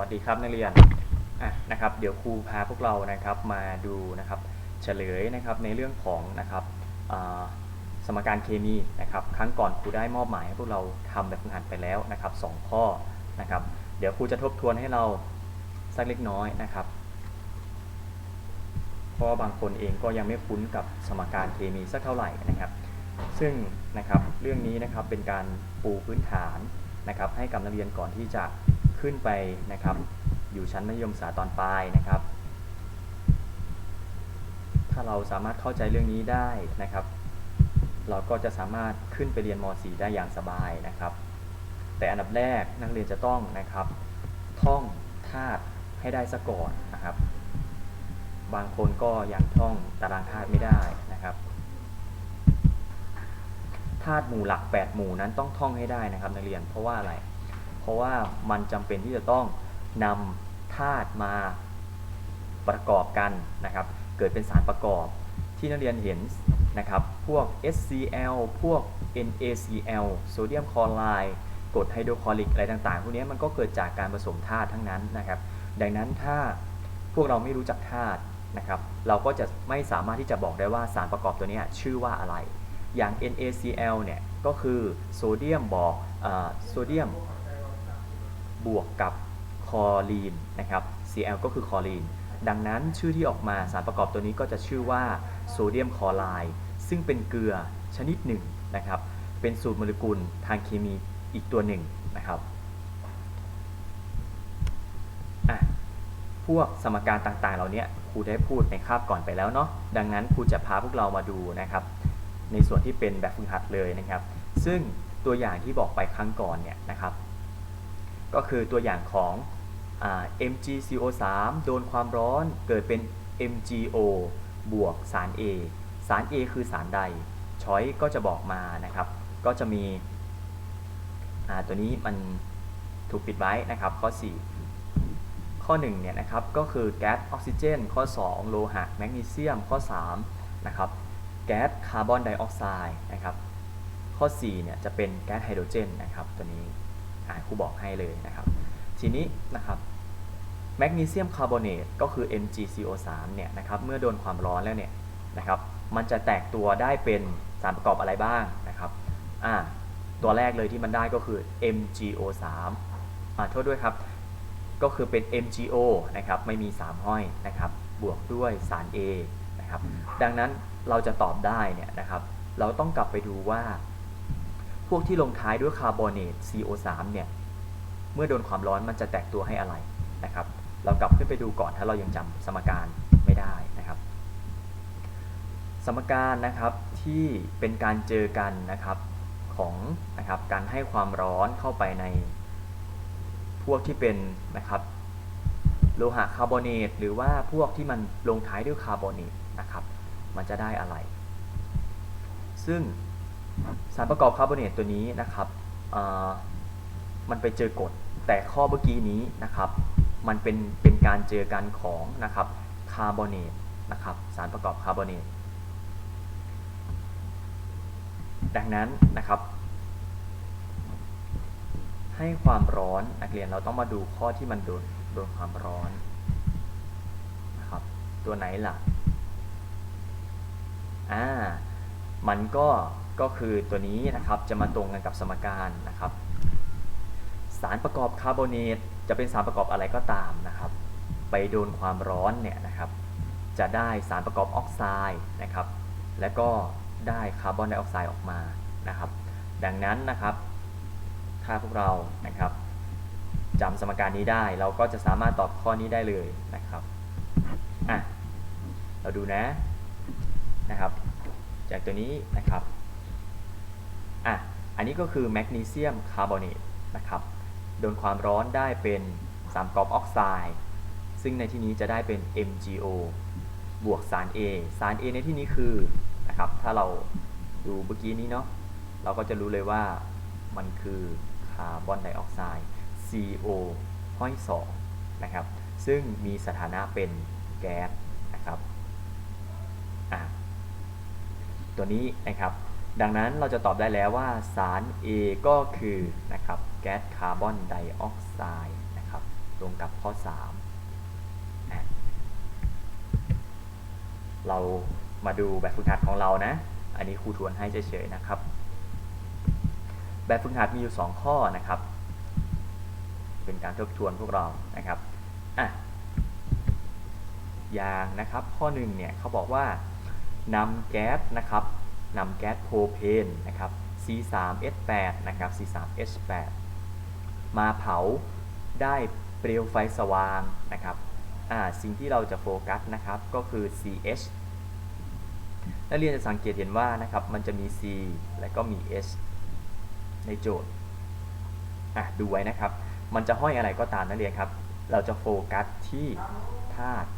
วัสดีครับนักเรียนอะนะครับ เดี๋ยวครูพาพวกเรานะครับมาดูนะครับเฉลยนะครับในเรื่องของนะครับสมการเคมีนะครับ ครั้งก่อนครูได้มอบหมายให้พวกเราทำแบบฝึกหัดไปแล้วนะครับสองข้อนะครับ เดี๋ยวครูจะทบทวนให้เราสักเล็กน้อยนะครับเพราะว่าบางคนเองก็ยังไม่คุ้นกับสมการเคมีสักเท่าไหร่นะครับ ซึ่งนะครับเรื่องนี้นะครับเป็นการปูพื้นฐานนะครับ ให้กับนักเรียนก่อนที่จะ ขึ้นไปนะครับ อยู่ชั้นมัธยมศึกษาตอนปลายนะครับ ถ้าเราสามารถเข้าใจเรื่องนี้ได้นะครับ เราก็จะสามารถขึ้นไปเรียนม .4 ได้อย่างสบายนะครับ แต่อันดับแรกนักเรียนจะต้องนะครับ ท่องธาตุให้ได้ซะก่อนนะครับ บางคนก็ยังท่องตารางธาตุไม่ได้นะครับธาตุหมู่หลัก 8 หมู่นั้นต้องท่องให้ได้นะครับนักเรียนเพราะว่าอะไร เพราะว่ามันจำเป็นที่จะต้องนำธาตุมาประกอบกันนะครับ เกิดเป็นสารประกอบที่นักเรียนเห็นนะครับ พวก SCl พวก NaCl โซเดียมคลอไรด์กรดไฮโดรคลอริกอะไรต่างๆ พวกนี้มันก็เกิดจากการผสมธาตุทั้งนั้นนะครับ ดังนั้นถ้าพวกเราไม่รู้จักธาตุนะครับ เราก็จะไม่สามารถที่จะบอกได้ว่าสารประกอบตัวนี้ชื่อว่าอะไร อย่าง NaCl เนี่ยก็คือโซเดียมบอกโซเดียม บวกกับคอรีนนะครับ Cl ก็คือคอรีน ดังนั้นชื่อที่ออกมาสารประกอบตัวนี้ก็จะชื่อว่าโซเดียมคลอไรด์ซึ่งเป็นเกลือชนิดหนึ่งนะครับ เป็นสูตรโมเลกุลทางเคมีอีกตัวหนึ่งนะครับอะพวกสมการต่างๆ เหล่านี้ครูได้พูดในคาบก่อนไปแล้วเนาะ ดังนั้นครูจะพาพวกเรามาดูนะครับ ในส่วนที่เป็นแบบฝึกหัดเลยนะครับ ซึ่งตัวอย่างที่บอกไปครั้งก่อนเนี่ยนะครับ ก็คือตัวอย่างของอ MgCO3 โดนความร้อนเกิดเป็น MgO บวกสาร A สาร A คือสารใด ช้อยก็จะบอกมานะครับ ก็จะมีตัวนี้มันถูกปิดไว้นะครับ ข้อ 4 ข้อ1เนี่ยนะครับ ก็คือแก๊สออกซิเจน ข้อ 2 โลหะแมกนีเซียม ข้อ 3 นะครับ แก๊สคาร์บอนไดออกไซด์นะครับ ข้อ 4 เนี่ยจะเป็นแก๊สไฮโดรเจนนะครับตัวนี้ ครูบอกให้เลยนะครับ ทีนี้นะครับแมกนีเซียมคาร์บอเนตก็คือ MgCO3 เนี่ยนะครับเมื่อโดนความร้อนแล้วเนี่ยนะครับมันจะแตกตัวได้เป็นสารประกอบอะไรบ้างนะครับอ่าตัวแรกเลยที่มันได้ก็คือ MgO3 อ่าโทษด้วยครับ ก็คือเป็น MgO นะครับไม่มี 3 ห้อยนะครับบวกด้วยสาร A นะครับดังนั้นเราจะตอบได้เนี่ยนะครับเราต้องกลับไปดูว่า พวกที่ลงท้ายด้วยคาร์บอเนต CO3 เนี่ยเมื่อโดนความร้อนมันจะแตกตัวให้อะไรนะครับ เรากลับขึ้นไปดูก่อนถ้าเรายังจำสมการไม่ได้นะครับ สมการนะครับที่เป็นการเจอกันนะครับของนะครับการให้ความร้อนเข้าไปในพวกที่เป็นนะครับโลหะคาร์บอเนตหรือว่าพวกที่มันลงท้ายด้วยคาร์บอเนตนะครับ มันจะได้อะไร ซึ่ง สารประกอบคาร์บอเนตตัวนี้นะครับมันไปเจอกรดแต่ข้อเมื่อกี้นี้นะครับ มันเป็นเป็นการเจอกันของนะครับคาร์บอเนตนะครับสารประกอบคาร์บอเนตดังนั้นนะครับ ให้ความร้อนนักเรียนเราต้องมาดูข้อที่มันโดนโดนความร้อนนะครับ ตัวไหนล่ะอ่ามันก็ ก็คือตัวนี้นะครับจะมาตรงกันกับสมการนะครับ สารประกอบคาร์บอเนตจะเป็นสารประกอบอะไรก็ตามนะครับ ไปโดนความร้อนเนี่ยนะครับ จะได้สารประกอบออกไซด์นะครับ และก็ได้คาร์บอนไดออกไซด์ออกมานะครับ ดังนั้นนะครับ ถ้าพวกเรานะครับจำสมการนี้ได้เราก็จะสามารถตอบข้อนี้ได้เลยนะครับอะเราดูนะนะครับ จากตัวนี้นะครับ อันนี้ก็คือแมกนีเซียมคาร์บอเนตนะครับ โดนความร้อนได้เป็นสารกรอบออกไซด์ ซึ่งในที่นี้จะได้เป็น MgO บวกสาร A สาร A ในที่นี้คือนะครับ ถ้าเราดูเมื่อกี้นี้เนาะ เราก็จะรู้เลยว่ามันคือคาร์บอนไดออกไซด์ CO ห้อย2นะครับ ซึ่งมีสถานะเป็นแก๊สนะครับอะตัวนี้นะครับ ดังนั้นเราจะตอบได้แล้วว่าสาร A ก็คือนะครับแก๊สคาร์บอนไดออกไซด์นะครับตรงกับข้อ3อะเรามาดูแบบฝึกหัดของเรานะ อันนี้ครูทวนให้เฉยๆนะครับ แบบฝึกหัดมีอยู่ 2 ข้อนะครับ เป็นการทบทวนพวกเรานะครับอะอย่างนะครับข้อหนึ่งเนี่ยเขาบอกว่านำแก๊สนะครับ นำแก๊สโพรเพนนะครับ C3H8 นะครับ C3H8 มาเผาได้เปลวไฟสว่างนะครับสิ่งที่เราจะโฟกัสนะครับก็คือ CH นักเรียนจะสังเกตเห็นว่านะครับมันจะมี C และก็มี H ในโจทย์ดูไว้นะครับ มันจะห้อยอะไรก็ตามนักเรียนครับ เราจะโฟกัสที่ธาตุ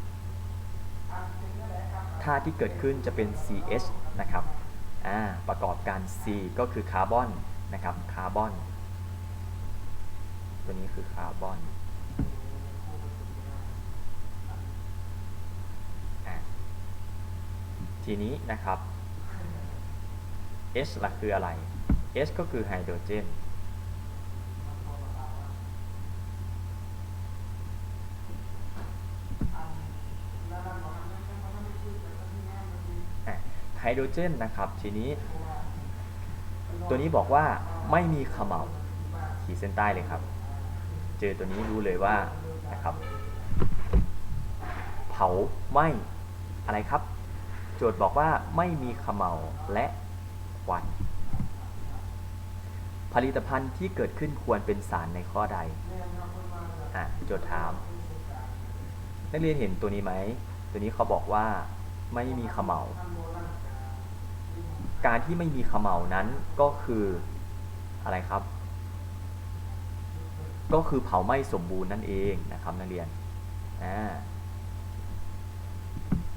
ธาตุที่เกิดขึ้นจะเป็น CH นะครับ ประกอบกัน C ก็คือคาร์บอนนะครับคาร์บอนตัวนี้คือคาร์บอนทีนี้นะครับ H ล่ะคืออะไร H ก็คือไฮโดรเจน อะไฮ โดรเจนนะครับทีนี้ ตัวนี้บอกว่าไม่มีขม่าขีดเส้นใต้เลยครับ เจอตัวนี้รู้เลยว่านะครับ เผาไหม้อะไรครับ โจทย์บอกว่าไม่มีขม่าและควันผลิตภัณฑ์ที่เกิดขึ้นควรเป็นสารในข้อใดอะโจทย์ถาม นักเรียนเห็นตัวนี้ไหม ตัวนี้เขาบอกว่าไม่มีขม่า การที่ไม่มีเขม่านั้นก็คืออะไรครับ ก็คือเผาไหม้สมบูรณ์นั่นเองนะครับนักเรียน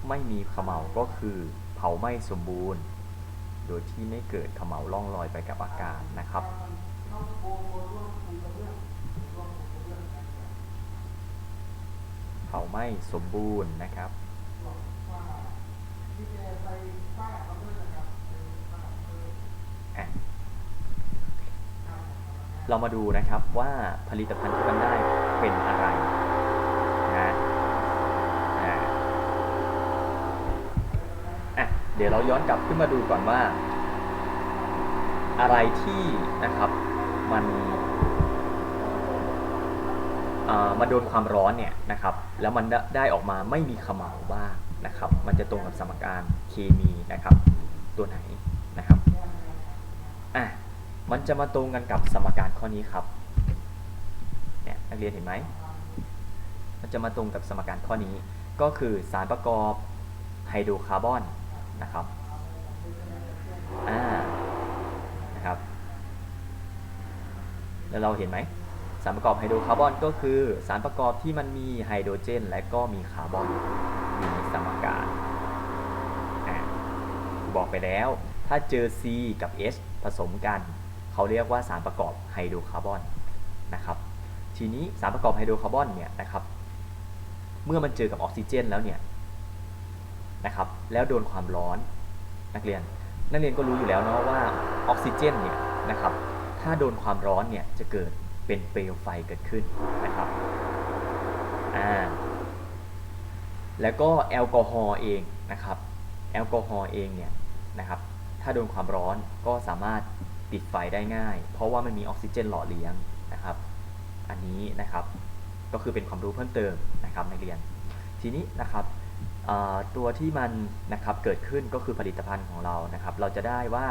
ไม่มีเขม่าก็คือเผาไหม้สมบูรณ์ โดยที่ไม่เกิดเขม่าล่องลอยไปกับอากาศนะครับเผาไหม้สมบูรณ์นะครับ อะ เรามาดูนะครับว่าผลิตภัณฑ์ที่มันได้เป็นอะไรนะอ่าอะเดี๋ยวเราย้อนกลับขึ้นมาดูก่อนว่า อะไรที่นะครับมันมาโดนความร้อนเนี่ยนะครับแล้วมันได้ออกมาไม่มีขมาบ้างนะครับ มันจะตรงกับสมการเคมีนะครับ ตัวไหน มันจะมาตรงกันกับสมการข้อนี้ครับเนี่ยนักเรียนเห็นไหมมันจะมาตรงกับสมการข้อนี้ ก็คือสารประกอบไฮโดรคาร์บอนนะครับอ่านะครับแล้วเราเห็นไหมสารประกอบไฮโดรคาร์บอนก็คือสารประกอบที่มันมีไฮโดรเจน และก็มีคาร์บอนอยู่ในสมการอ่าบอกไปแล้ว ถ้าเจอ C กับ H ผสมกัน เขาเรียกว่าสารประกอบไฮโดรคาร์บอนนะครับทีนี้สารประกอบไฮโดรคาร์บอนเนี่ยนะครับเมื่อมันเจอกับออกซิเจนแล้วเนี่ยนะครับแล้วโดนความร้อนนักเรียน นักเรียนก็รู้อยู่แล้วเนาะว่าออกซิเจนเนี่ยนะครับถ้าโดนความร้อนเนี่ยจะเกิดเป็นเปลวไฟเกิดขึ้นนะครับอ่าแล้วก็แอลกอฮอล์เองนะครับแอลกอฮอล์เองเนี่ยนะครับถ้าโดนความร้อนก็สามารถ ติดไฟได้ง่าย เพราะว่ามันมีออกซิเจนหล่อเลี้ยงนะครับ อันนี้นะครับก็คือเป็นความรู้เพิ่มเติมนะครับในเรียน ทีนี้นะครับตัวที่มันนะครับเกิดขึ้นก็คือผลิตภัณฑ์ของเรานะครับ เราจะได้ว่า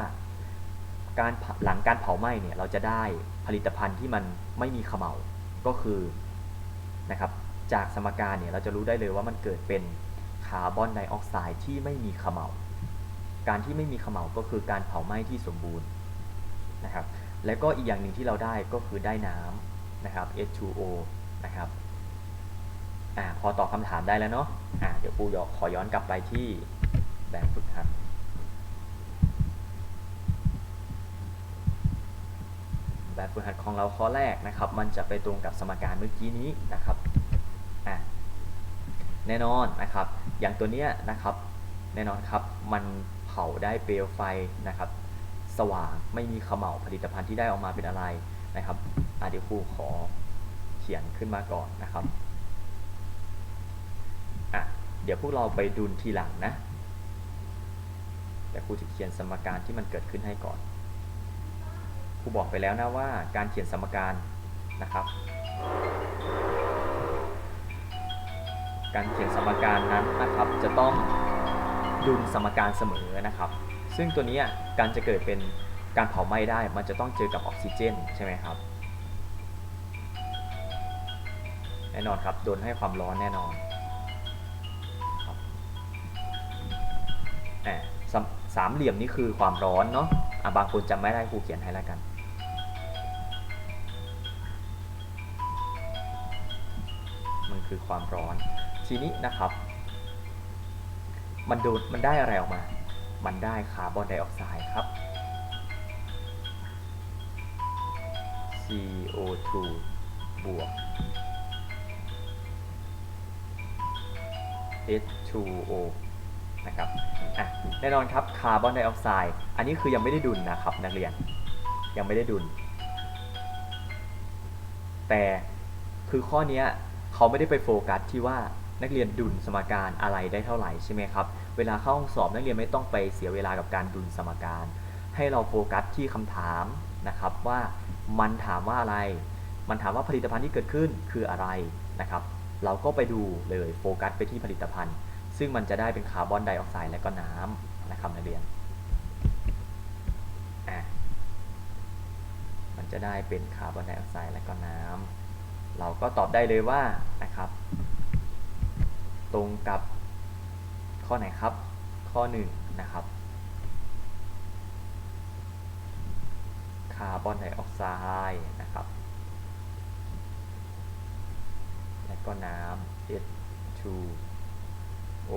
การหลังการเผาไหม้เนี่ยเราจะได้ผลิตภัณฑ์ที่มันไม่มีขม่าก็คือนะครับจากสมการเนี่ยเราจะรู้ได้เลยว่ามันเกิดเป็นคาร์บอนไดออกไซด์ที่ไม่มีขม่าการที่ไม่มีขม่าก็คือการเผาไหม้ที่สมบูรณ์ นะครับ และก็อีกอย่างหนึ่งที่เราได้ก็คือได้น้ำนะครับ H2O นะครับอ่าพอตอบคำถามได้แล้วเนาะอ่าเดี๋ยวปูยขอย้อนกลับไปที่แบบฝึกหัดแบบฝึกหัดของเราข้อแรกนะครับ มันจะไปตรงกับสมการเมื่อกี้นี้นะครับอ่าแน่นอนนะครับ อย่างตัวเนี้ยนะครับ แน่นอนครับ มันเผาได้เปลวไฟนะครับ สว่างไม่มีขม่าผลิตภัณฑ์ที่ได้ออกมาเป็นอะไรนะครับอะเดี๋ยวครูขอขีขียนขึ้นมาก่อนนะครับอะเดี๋ยวพวกเราไปดุลทีหลังนะแต่ครูจะเขียนสมการที่มันเกิดขึ้นให้ก่อนครูบอกไปแล้วนะว่าการเขียนสมการนะครับ การเขียนสมการนั้นนะครับจะต้องดุลสมการเสมอนะครับ ซึ่งตัวนี้การจะเกิดเป็นการเผาไหม้ได้ มันจะต้องเจอกับออกซิเจนใช่ไหมครับแน่นอนครับโดนให้ความร้อนแน่นอนแหมสามสามเหลี่ยมนี่คือความร้อนเนาะะบางคนจำไม่ได้ครูเขียนให้แล้วกัน มันคือความร้อน ทีนี้นะครับ มันโดนมันได้อะไรออกมา มันได้คาร์บอนไดออกไซด์ครับ CO2 บวก H2O นะครับอะแน่นอนครับคาร์บอนไดออกไซด์อันนี้คือยังไม่ได้ดุลนะครับนักเรียนยังไม่ได้ดุล แต่คือข้อนี้เขาไม่ได้ไปโฟกัสที่ว่านักเรียนดุลสมการอะไรได้เท่าไหร่ใช่ไหมครับ เวลาเข้าห้องสอบนักเรียนไม่ต้องไปเสียเวลากับการดุลสมการ ให้เราโฟกัสที่คำถามนะครับว่ามันถามว่าอะไร มันถามว่าผลิตภัณฑ์ที่เกิดขึ้นคืออะไรนะครับ เราก็ไปดูเลยโฟกัสไปที่ผลิตภัณฑ์ ซึ่งมันจะได้เป็นคาร์บอนไดออกไซด์และก็น้ำนะครับนักเรียนมันจะได้เป็นคาร์บอนไดออกไซด์และก็น้ำเราก็ตอบได้เลยว่านะครับ ตรงกับ ข้อไหนครับ ข้อ 1 นะครับ คาร์บอนไดออกไซด์นะครับ และก็น้ำ H2O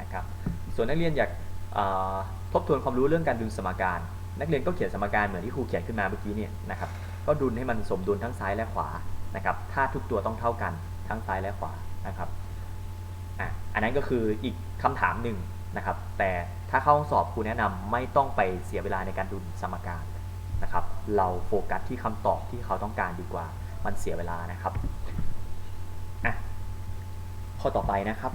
นะครับ ส่วนนักเรียนอยากาทบทวนความรู้เรื่องการดุลสมการ นักเรียนก็เขียนสมการเหมือนที่ครูเขียนขึ้นมาเมื่อกี้เนี่ยนะครับ ก็ดุลให้มันสมดุลทั้งซ้ายและขวานะครับ ถ้าทุกตัวต้องเท่ากันทั้งซ้ายและขวานะครับ อันนั้นก็คืออีกคำถามหนึ่งนะครับ แต่ถ้าเข้าห้องสอบครูแนะนำไม่ต้องไปเสียเวลาในการดุลสมการนะครับ เราโฟกัสที่คำตอบที่เขาต้องการดีกว่า มันเสียเวลานะครับอะข้อต่อไปนะครับ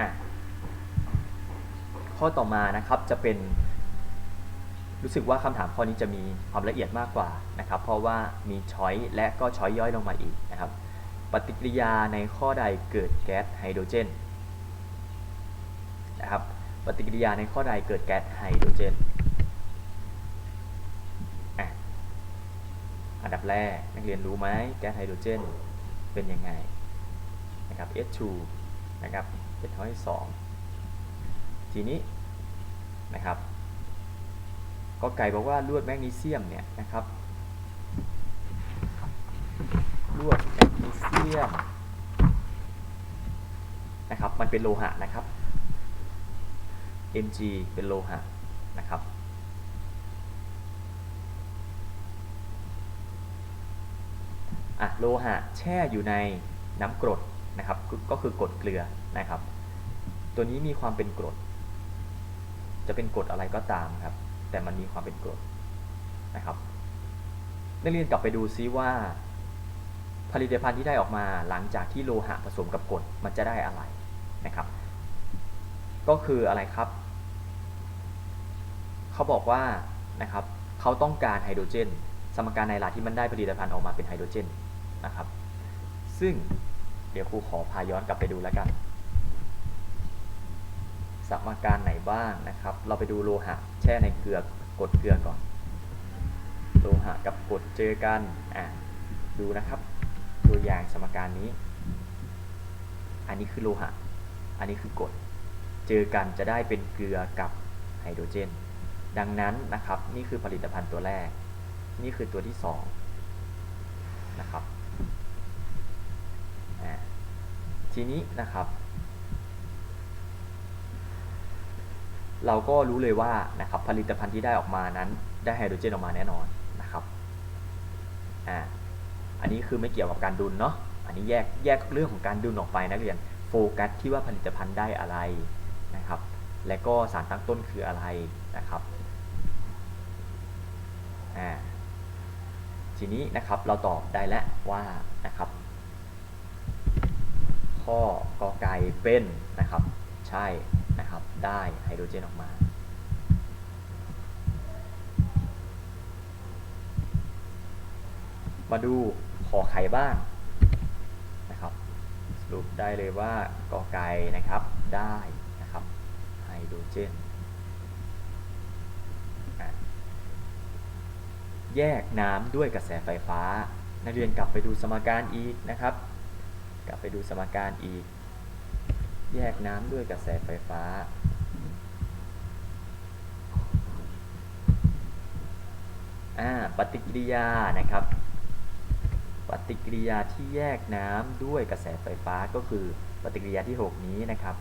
อะข้อต่อมานะครับจะเป็น รู้สึกว่าคำถามข้อนี้จะมีความละเอียดมากกว่านะครับ เพราะว่ามีช้อยและก็ช้อยย่อยลงมาอีกนะครับ ปฏิกิริยาในข้อใดเกิดแก๊สไฮโดรเจนนะครับ ปฏิกิริยาในข้อใดเกิดแก๊สไฮโดรเจนอะอันดับแรกนักเรียนรู้ไหมแก๊สไฮโดรเจนเป็นยังไงนะครับ H2 นะครับเป็นข้อที่สองทีนี้นะครับ ก็ไก่บอกว่าลวดแมกนีเซียมเนี่ยนะครับลวดแมกนีเซียมนะครับมันเป็นโลหะนะครับ Mg เป็นโลหะนะครับอะโลหะแช่อยู่ในน้ำกรดนะครับก็คือกรดเกลือนะครับ ตัวนี้มีความเป็นกรด จะเป็นกรดอะไรก็ตามครับ แต่มันมีความเป็นกรดนะครับนักเรียนกลับไปดูซิว่า ผลิตภัณฑ์ที่ได้ออกมาหลังจากที่โลหะผสมกับกรดมันจะได้อะไรนะครับ ก็คืออะไรครับ เขาบอกว่านะครับเขาต้องการไฮโดรเจน สมการในหลาที่มันได้ผลิตภัณฑ์ออกมาเป็นไฮโดรเจนนะครับ ซึ่งเดี๋ยวครูขอพาย้อนกลับไปดูแล้วกัน สมการไหนบ้างนะครับ เราไปดูโลหะ ช่ในเกลือกดเกลือก่อนโลหะกับกรดเจอกันอะดูนะครับ ตัวอย่างสมการนี้ อันนี้คือโลหะ อันนี้คือกรดเจอกันจะได้เป็นเกลือกับไฮโดรเจน ดังนั้นนะครับนี่คือผลิตภัณฑ์ตัวแรก นี่คือตัวที่2นะครับทีนี้นะครับ เราก็รู้เลยว่านะครับผลิตภัณฑ์ที่ได้ออกมานั้น ได้ไฮโดรเจนออกมาแน่นอนนะครับอ่าอันนี้คือไม่เกี่ยวกับการดุลเนาะอันนี้แยกแยกเรื่องของการดุลออกไปนักเรียนโฟกัสที่ว่าผลิตภัณฑ์ได้อะไรนะครับ และก็สารตั้งต้นคืออะไรนะครับอ่าทีนี้นะครับเราตอบได้แล้วว่านะครับ ข้อกอไก่เป็นนะครับ ใช่ นะครับ ได้ไฮโดรเจนออกมา มาดูขอไข่บ้างนะครับ สรุปได้เลยว่ากอไก่นะครับได้นะครับไฮโดรเจนแยกน้ำด้วยกระแสไฟฟ้า นักเรียนกลับไปดูสมการอีกนะครับ กลับไปดูสมการอีก แยกน้ำด้วยกระแสไฟฟ้าอ่าปฏิกิริยานะครับ ปฏิกิริยาที่แยกน้ำด้วยกระแสไฟฟ้าก็คือปฏิกิริยาที่ 6 นี้นะครับ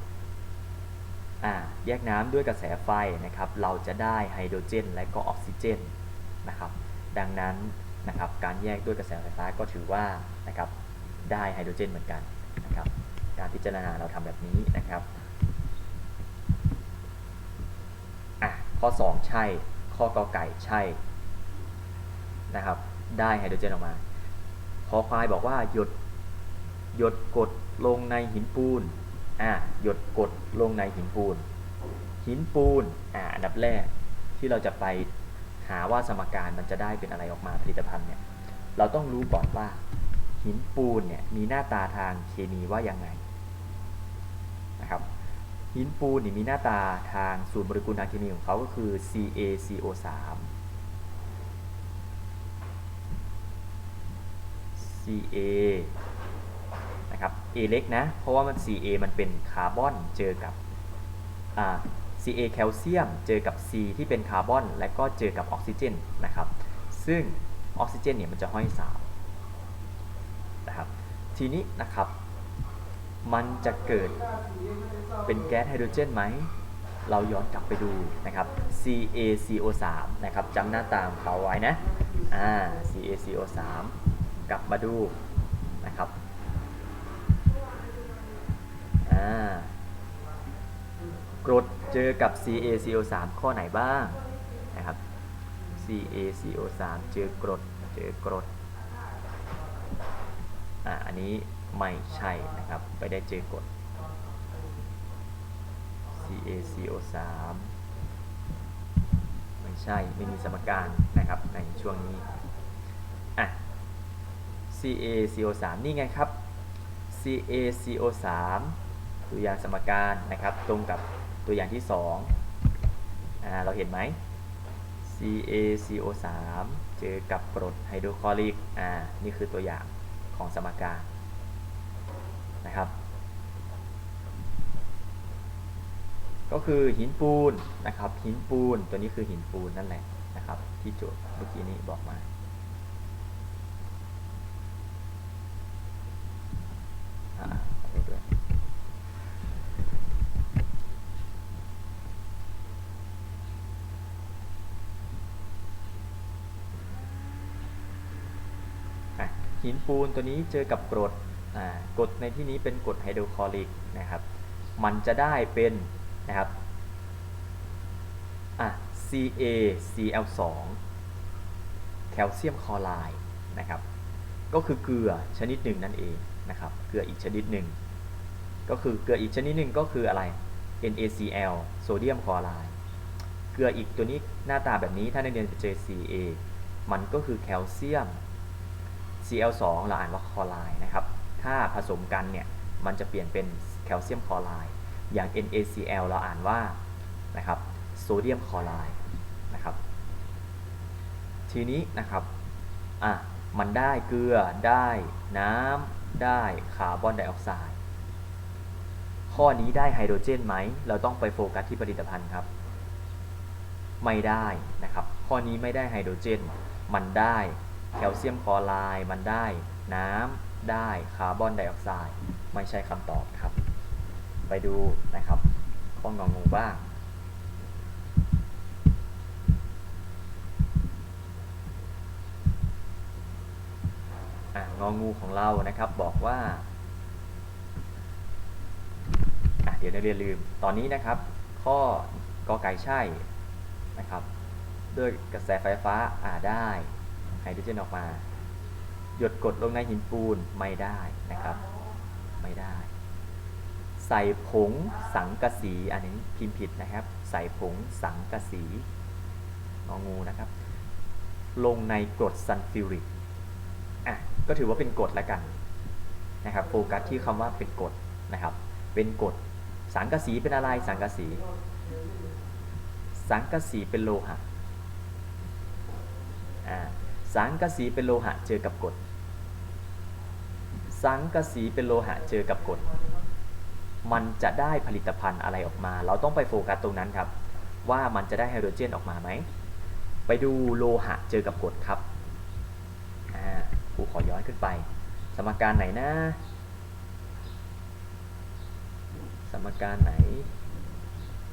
อ่าแยกน้ำด้วยกระแสไฟนะครับ เราจะได้ไฮโดรเจน และก็ออกซิเจนนะครับ ดังนั้นนะครับการแยกด้วยกระแสไฟฟ้าก็ถือว่านะครับได้ไฮโดรเจนเหมือนกันนะครับ การพิจารณาเราทำแบบนี้นะครับอะข้อ 2 ใช่ ข้อกอไก่ใช่นะครับได้ไฮโดรเจนออกมาคอควายบอกว่าหยดหยดกดลงในหินปูนอะหยดกดลงในหินปูน หินปูนอ่าอันดับแรกที่เราจะไปหาว่าสมการมันจะได้เป็นอะไรออกมาผลิตภัณฑ์เนี่ยเราต้องรู้ก่อนว่าหินปูนเนี่ยมีหน้าตาทางเคมีว่ายังไง หินปูนนี่มีหน้าตาทางสูตรโมเลกุลทาเคมีของเขาก็คือ CaCO3 Ca นะครับ A เล็กนะ เพราะว่ามัน Ca มันเป็นคาร์บอนเจอกับ Ca แคลเซียมเจอกับ C ที่เป็นคาร์บอน และก็เจอกับออกซิเจนนะครับ ซึ่งออกซิเจนเนี่ยมันจะห้อยสาวนะครับ ทีนี้นะครับ มันจะเกิดเป็นแก๊สไฮโดรเจนไหม เราย้อนกลับไปดูนะครับ CaCO3 นะครับจำหน้าตาของเขาไว้นะอ่า CaCO3 กลับมาดูนะครับอ่ากรดเจอกับ CaCO3 ข้อไหนบ้างนะครับ CaCO3 เจอกรดเจอกรดอ่าอันนี้ ไม่ใช่นะครับไม่ได้เจอกด CaCO3 ไม่ใช่ไม่มีสมการนะครับในช่วงนี้อะ CaCO3 นี่ไงครับ CaCO3 ตัวอย่างสมการนะครับ ตรงกับตัวอย่างที่2อ่าเราเห็นไหม CaCO3 เจอกับกรดไฮโดรคลอริกอ่านี่คือตัวอย่างของสมการ นะครับ ก็คือหินปูนนะครับ หินปูนตัวนี้คือหินปูนนั่นแหละนะครับ ที่โจทย์เมื่อกี้นี้บอกมาอ่าอโทษด้วหินปูนตัวนี้เจอกับกรด กรดในที่นี้เป็นกรดไฮโดรคลอริกนะครับ มันจะได้เป็นนะครับอะ CaCl2 แคลเซียมคลอไรด์นะครับ ก็คือเกลือชนิดหนึ่งนั่นเองนะครับ เกลืออีกชนิดหนึ่ง ก็คือเกลืออีกชนิดหนึ่งก็คืออะไร NaCl โซเดียมคลอไรด์ เกลืออีกตัวนี้หน้าตาแบบนี้ถ้านักเรียนไปเจอ Ca มันก็คือแคลเซียม Cl2 เราอ่านว่าคลอไรด์นะครับ ถ้าผสมกันเนี่ยมันจะเปลี่ยนเป็นแคลเซียมคลอไรด์อย่าง NaCl เราอ่านว่านะครับโซเดียมคลอไรด์นะครับทีนี้นะครับอะมันได้เกลือได้น้ำได้คาร์บอนไดออกไซด์ข้อนี้ได้ไฮโดรเจนไหม เราต้องไปโฟกัสที่ผลิตภัณฑ์ครับ ไม่ได้นะครับ ข้อนี้ไม่ได้ไฮโดรเจน มันได้แคลเซียมคลอไรด์มันได้น้ำ ได้คาร์บอนไดออกไซด์ไม่ใช่คำตอบครับ ไปดูนะครับ ข้ององูบ้างอะงองูของเรานะครับบอกว่าอะเดี๋ยวนักเรียนลืม ตอนนี้นะครับขข้อกอไก่ใช่นะครับ ด้วยกระแสไฟฟ้าอ่าได้ไฮโดรเจนออกมา หยดกรดลงในหินปูนไม่ได้นะครับ ไม่ได้ ใส่ผงสังกะสี อันนี้พิมพ์ผิดนะครับ ใส่ผงสังกะสีงองูนะครับ ลงในกรดซัลฟิวริกอะก็ถือว่าเป็นกรดแล้วกันนะครับโฟกัสที่คำว่าเป็นกรดนะครับ เป็นกรดสังกะสีเป็นอะไรสังกะสี สังกะสีเป็นโลหะอ่าสังกะสีเป็นโลหะเจอกับกรด สังกะสีเป็นโลหะเจอกับกรดมันจะได้ผลิตภัณฑ์อะไรออกมา เราต้องไปโฟกัสตรงนั้นครับ ว่ามันจะได้ไฮโดรเจนออกมาไหม ไปดูโลหะเจอกับกรดครับอ่าครูขอย้อนขึ้นไป สมการไหนนะ สมการไหน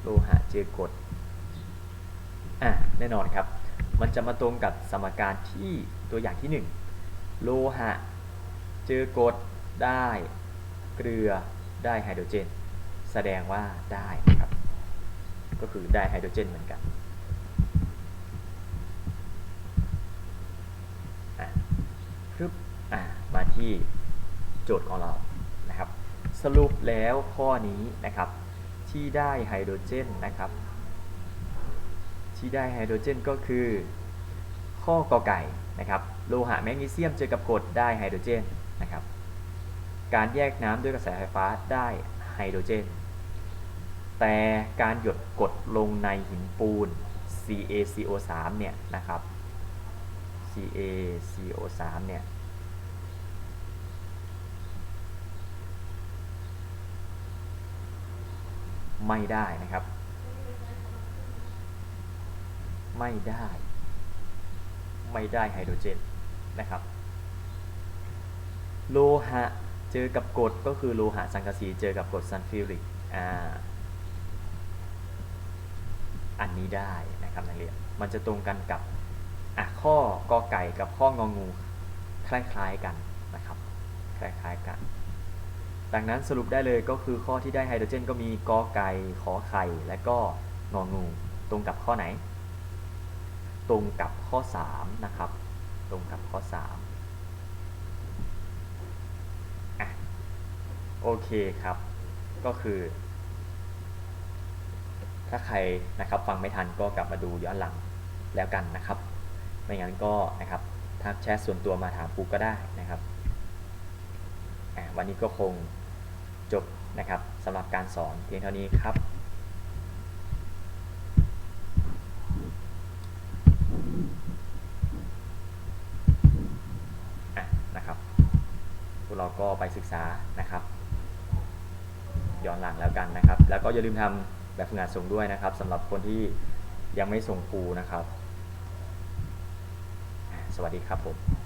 โลหะเจอกรดอะแน่นอนครับ มันจะมาตรงกับสมการที่ตัวอย่างที่ 1 โลหะ จอกรดได้เกลือได้ไฮโดรเจน แสดงว่าได้นะครับ ก็คือได้ไฮโดรเจนเหมือนกันอะปึ๊บมาที่โจทย์ของเรานะครับ สรุปแล้วข้อนี้นะครับ ที่ได้ไฮโดรเจนนะครับ ที่ได้ไฮโดรเจนก็คือ ข้อกอไก่นะครับ โลหะแมกนีเซียมเจอกับกรดได้ไฮโดรเจน นะครับ การแยกน้ำด้วยกระแสไฟฟ้าได้ไฮโดรเจน แต่การหยดกดลงในหินปูน CaCO3 เนี่ยนะครับ CaCO3 เนี่ยไม่ได้นะครับ ไม่ได้ ไม่ได้ไฮโดรเจนนะครับ โลหะเจอกับกรดก็คือโลหะสังกะสีเจอกับกรดซัลฟิวริกอ่าอันนี้ได้นะครับนักเรียนมันจะตรงกันกับอะข้อกอไก่กับข้ององูคล้ายๆกันนะครับคล้ายๆกัน ดังนั้นสรุปได้เลยก็คือข้อที่ได้ไฮโดรเจนก็มีกอไก่ขอไข่และก็งองูตรงกับข้อไหน ตรงกับข้อ 3 นะครับ ตรงกับข้อ 3อะ โอเคครับ ก็คือ ถ้าใครนะครับฟังไม่ทันก็กลับมาดูย้อนหลังแล้วกันนะครับ ไม่งั้นก็นะครับทักแชทส่วนตัวมาถามครูก็ได้นะครับ วันนี้ก็คงจบนะครับสำหรับการสอนเพียงเท่านี้ครับนะครับพวกเราก็ไปศึกษานะครับ ย้อนหลังแล้วกันนะครับ แล้วก็อย่าลืมทำแบบฝึกงานส่งด้วยนะครับสำหรับคนที่ยังไม่ส่งครูนะครับ สวัสดีครับผม